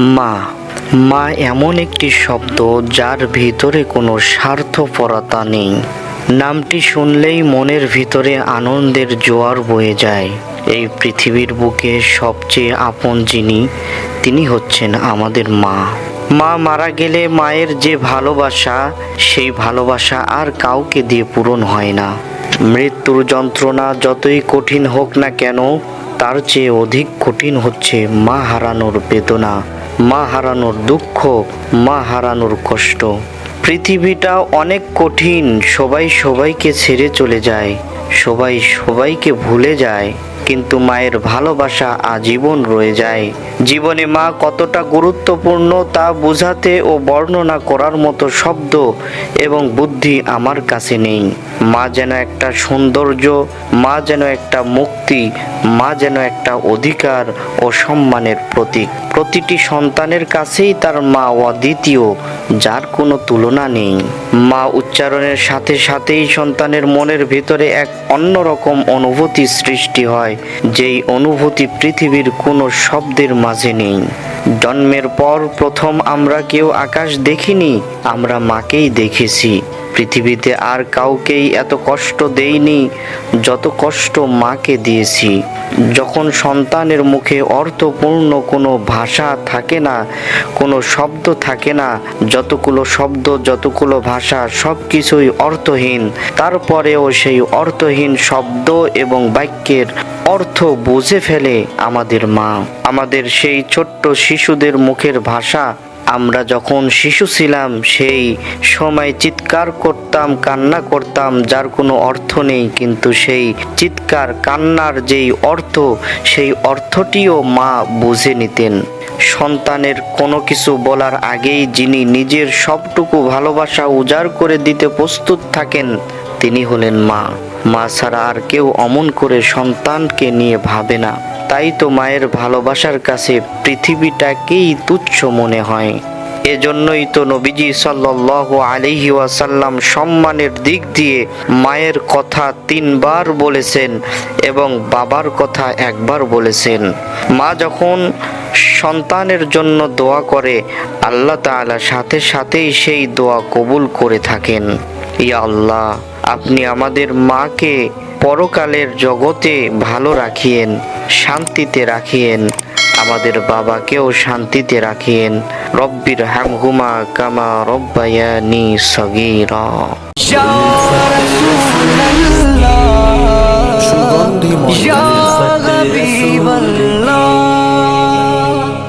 মা মা এমন একটি শব্দ যার ভিতরে কোনো স্বার্থপরতা নেই। নামটি শুনলেই মনের ভিতরে আনন্দের জোয়ার বয়ে যায়। এই পৃথিবীর বুকে সবচেয়ে আপন যিনি, তিনি হচ্ছেন আমাদের মা। মা মারা গেলে মায়ের যে ভালোবাসা, সেই ভালোবাসা আর কাউকে দিয়ে পূরণ হয় না। মৃত্যুর যন্ত্রণা যতই কঠিন হোক না কেন, তার চেয়ে অধিক কঠিন হচ্ছে মা হারানোর বেদনা। মা হারানোর দুঃখ, মা হারানোর কষ্ট। পৃথিবীটা অনেক কঠিন, সবাই সবাইকে ছেড়ে চলে যায়, সবাই সবাইকে ভুলে যায়। কিন্তু মায়ের ভালোবাসা আজীবন রয়ে যায়। জীবনে মা কতটা গুরুত্বপূর্ণ তা বোঝাতে ও বর্ণনা করার মতো শব্দ এবং বুদ্ধি আমার কাছে নেই। মা যেন একটা সৌন্দর্য, মা যেন একটা মুক্তি, মা যেন একটা অধিকার ও সম্মানের প্রতীক। প্রতিটি সন্তানের কাছেই তার মা অদ্বিতীয়। যার কোনো তুলনা নেই। মা উচ্চারণের সাথে সাথেই সন্তানের মনের ভিতরে এক অন্যরকম অনুভূতি সৃষ্টি হয়, যেই অনুভূতি পৃথিবীর কোনো শব্দের মাঝে নেই। জন্মের পর প্রথম আমরা কেউ আকাশ দেখিনি, আমরা মাকেই দেখেছি। পৃথিবীতে আর কাউকেই এত কষ্ট দেইনি, যত কষ্ট মাকে দিয়েছি। যখন সন্তানের মুখে অর্থপূর্ণ কোনো ভাষা থাকে না, কোনো শব্দ থাকে না, যতগুলো শব্দ, যতগুলো ভাষা সব কিছুই অর্থহীন। তারপরেও সেই অর্থহীন শব্দ এবং বাক্যের অর্থ বুঝে ফেলে আমাদের মা। আমাদের সেই ছোট্ট শিশুদের মুখের ভাষা আমরা যখন শিশু ছিলাম, সেই সময় চিৎকার করতাম, কান্না করতাম, যার কোনো অর্থ নেই। কিন্তু সেই চিৎকার, কান্নার যেই অর্থ, সেই অর্থটিও মা বুঝে নিতেন। সন্তানের কোনো কিছু বলার আগেই যিনি নিজের সবটুকু ভালোবাসা উজাড় করে দিতে প্রস্তুত থাকেন, তিনি হলেন মা। মা ছাড়া আর কেউ অমন করে সন্তানকে নিয়ে ভাবে না। তাই তো মায়ের ভালোবাসার কাছে পৃথিবীটাকেই তুচ্ছ মনে হয়। এজন্যই তো নবীজি সাল্লাল্লাহু আলাইহি ওয়াসাল্লাম সম্মানের দিক দিয়ে মায়ের কথা তিনবার বলেছেন এবং বাবার কথা একবার বলেছেন। মা যখন সন্তানের জন্য দোয়া করে, আল্লাহ তাআলা সাথে সাথেই সেই দোয়া কবুল করে থাকেন। ইয়া আল্লাহ। আপনি আমাদের মাকে পরকালের জগতে ভালো রাখিয়েন, শান্তিতে রাখিয়েন, আমাদের বাবাকেও শান্তিতে রাখিয়েন। রব্বির হামহুমা কামা রব্বায়ানি সগীরা।